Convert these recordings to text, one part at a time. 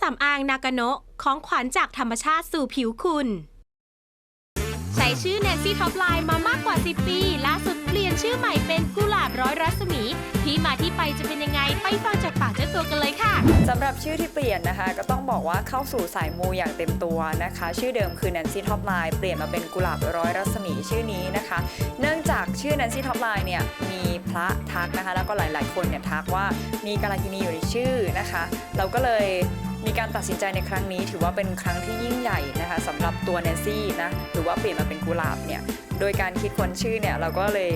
สำอางนากาโนะของขวัญจากธรรมชาติสู่ผิวคุณ ใช้ชื่อแนนซี่ท็อปไลน์มามากกว่า 10 ปี ล่าสุดเปลี่ยนชื่อใหม่เป็นกุหลาบร้อยรัศมี ที่มาที่ไปจะเป็นยังไง ไปฟังจากปากเจ้าตัวกันเลยค่ะ สำหรับชื่อที่เปลี่ยนนะคะ ก็ต้องบอกว่าเข้าสู่สายมูอย่างเต็มตัวนะคะ ชื่อเดิมคือ Nancy Top Line เปลี่ยนมาเป็นกุหลาบร้อยรัศมีชื่อนี้นะคะ เนื่องจากชื่อ Nancy Top Line เนี่ยมีพระทักนะคะ แล้วก็หลาย ๆ คนเนี่ยทักว่ามีกาลกินีอยู่ในชื่อนะคะ เราก็เลย มีการตัดสินใจในครั้งนี้ ถือว่าเป็นครั้งที่ยิ่งใหญ่นะคะสำหรับตัวแนนซี่นะหรือว่าเปลี่ยนมาเป็นกุหลาบเนี่ยโดยการคิดค้นชื่อเนี่ยเราก็เลย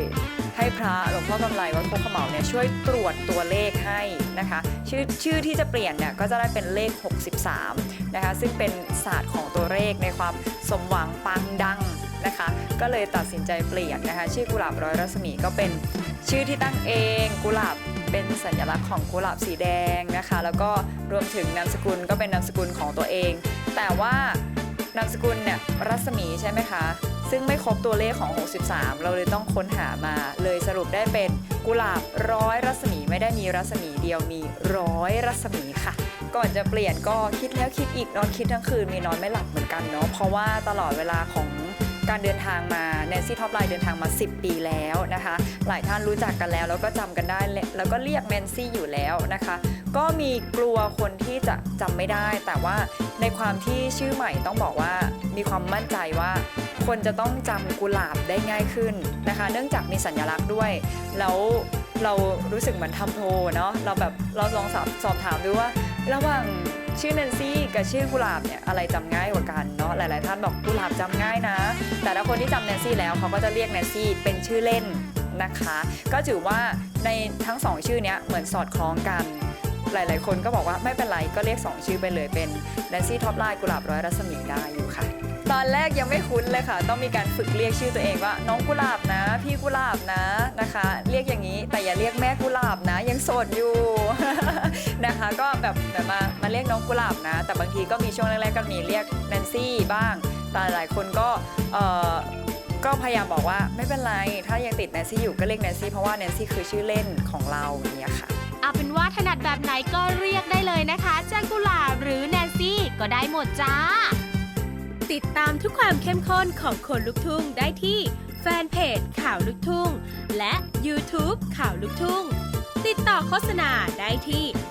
ให้พระหลวงพ่อกำไรวัดโคกเขมเหลาเนี่ยช่วยตรวจตัวเลขให้นะคะชื่อชื่อที่จะเปลี่ยนเนี่ยก็จะได้เป็นเลข 63นะคะซึ่งเป็นศาสตร์ของตัวเลขในความสมหวังปังดังนะคะก็เลยตัดสินใจเปลี่ยนนะคะชื่อกุหลาบร้อยรัศมีก็เป็นชื่อที่ตั้งเองกุหลาบ เป็นสัญลักษณ์ของกุหลาบสีแดงนะคะ แล้วก็รวมถึงนามสกุลก็เป็นนามสกุลของตัวเอง แต่ว่านามสกุลเนี่ยรัศมีใช่ไหมคะ ซึ่งไม่ครบตัวเลขของ 63 เราเลยต้องค้นหามาเลยสรุปได้เป็นกุหลาบร้อยรัศมีไม่ได้มีรัศมีเดียวมีร้อยรัศมีค่ะ ก่อนจะเปลี่ยนก็คิดแล้วคิดอีกนอนคิดทั้งคืนมีนอนไม่หลับเหมือนกันเนาะเพราะว่าตลอดเวลาของ การเดินทางมาแนนซี่ท็อปไลน์เดินทางมา 10 ปีแล้วนะคะ หลายท่านรู้จักกันแล้ว แล้วก็จำกันได้ แล้วก็เรียกแนนซี่อยู่แล้วนะคะ ก็มีกลัวคนที่จะจำไม่ได้ แต่ว่าในความที่ชื่อใหม่ต้องบอกว่ามีความมั่นใจว่าคนจะต้องจำกุหลาบได้ง่ายขึ้นนะคะ เนื่องจากมีสัญลักษณ์ด้วย แล้วเรารู้สึกเหมือนทำโพลเนาะเราแบบเราลองสอบสอบถามดูว่า ระหว่างชื่อแนนซี่กับชื่อกุหลาบเนี่ยอะไรจำง่ายกว่ากันเนาะหลาย ๆ ท่านบอกกุหลาบจำง่ายนะ แต่ถ้าคนที่จำแนนซี่แล้วเขาก็จะเรียกแนนซี่เป็นชื่อเล่นนะคะ ก็ถือว่าในทั้งสองชื่อเนี้ยเหมือนสอดคล้องกัน หลาย ๆ คนก็บอกว่าไม่เป็นไรก็เรียก 2 ชื่อไปเลยเป็นแนนซี่ท็อปไลน์กุหลาบร้อยรัศมีได้อยู่ค่ะ ตอนแรกยังไม่คุ้นเลยค่ะ ต้องมีการฝึกเรียกชื่อตัวเองว่า น้องกุหลาบนะ พี่กุหลาบนะนะคะ เรียกอย่างนี้แต่อย่าเรียกแม่กุหลาบนะ ยังโสดอยู่ นะคะ ก็แบบแบบมามาเรียกน้องกุหลาบนะ แต่บางทีก็มีช่วงแรกๆก็มีเรียกแนนซี่บ้าง แต่หลายคนก็เอ่อก็พยายามบอกว่าไม่เป็นไร ถ้ายังติดแนนซี่อยู่ก็เรียกแนนซี่เพราะว่าแนนซี่คือชื่อเล่นของเราอย่างเงี้ยค่ะ เอาเป็นว่าถนัดแบบไหนก็เรียกได้เลยนะคะจะกุหลาบหรือแนนซี่ก็ได้หมดจ้า ติดตามทุกความเข้มข้นของคนลุกทุ่งได้ที่แฟนเพจข่าวลุกทุ่ง และ YouTube ข่าวลุกทุ่ง ติดต่อโฆษณาได้ที่